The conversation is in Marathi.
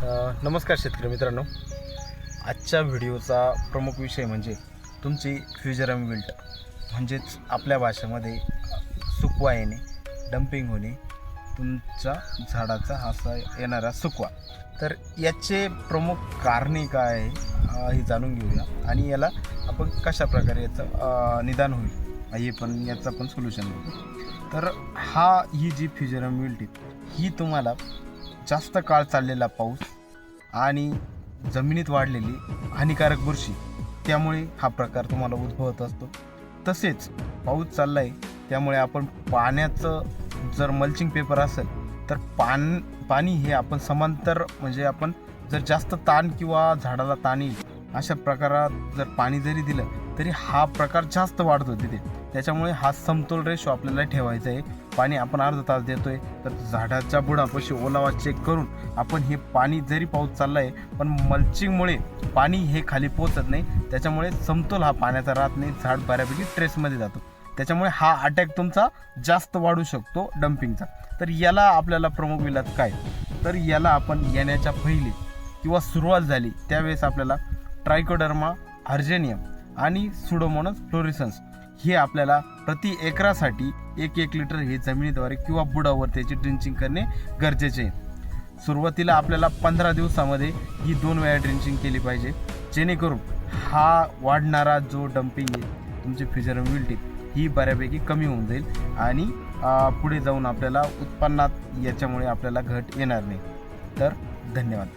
नमस्कार शेतकरी मित्रांनो. आजच्या व्हिडिओचा प्रमुख विषय म्हणजे तुमची फ्युजरम विल्ट म्हणजेच आपल्या भाषेमध्ये सुकवा येणे डम्पिंग होणे तुमच्या झाडाचा हासा येणारा सुकवा. तर याचे प्रमुख कारणे काय आहे हे जाणून घेऊया. आणि याला आपण कशा प्रकारे याचं निदान होईल हे पण याचं पण सोल्युशन होईल तर हा ही जी फ्युजरम विल्ट ही तुम्हाला जास्त काळ चाललेला पाऊस आणि जमिनीत वाढलेली हानिकारक बुरशी त्यामुळे हा प्रकार तुम्हाला उद्भवत असतो. तसेच पाऊस चालला आहे त्यामुळे आपण पाण्याचं जर मल्चिंग पेपर असेल तर पान पाणी हे आपण समांतर म्हणजे आपण जर जास्त ताण किंवा झाडाला ताण येईल अशा प्रकारात जर पाणी जरी दिलं तरी हा प्रकार जास्त वाढतो तिथे. त्याच्यामुळे हा समतोल रेशो आपल्याला ठेवायचा आहे. पाणी आपण अर्धा तास देतोय तर झाडाच्या बुडापाशी ओलावा चेक करून आपण हे पाणी जरी पाऊस चालला आहे पण मल्चिंगमुळे पाणी हे खाली पोचत नाही. त्याच्यामुळे समतोल हा पाण्याचा राहत नाही झाड बऱ्यापैकी ट्रेसमध्ये जातो. त्याच्यामुळे हा अटॅक तुमचा जास्त वाढू शकतो डम्पिंगचा तर याला आपल्याला प्रमुख विलात काय? तर याला आपण येण्याच्या पहिले किंवा सुरुवात झाली त्यावेळेस आपल्याला ट्रायकोडर्मा हर्जेनियम आणि सुडोमोनस फ्लोरिसन्स हे आपल्याला प्रति एकरासाठी एक एक लिटर हे जमिनीद्वारे किंवा बुडावर त्याची ड्रिंचिंग करणे गरजेचे आहे. सुरुवातीला आपल्याला पंधरा दिवसामध्ये ही दोन वेळा ड्रिंचिंग केली पाहिजे. जेणेकरून हा वाढणारा जो डम्पिंग आहे तुमची फिजरबिलिटी ही बऱ्यापैकी कमी होऊन जाईल आणि पुढे जाऊन आपल्याला उत्पन्नात याच्यामुळे आपल्याला घट येणार नाही. तर धन्यवाद.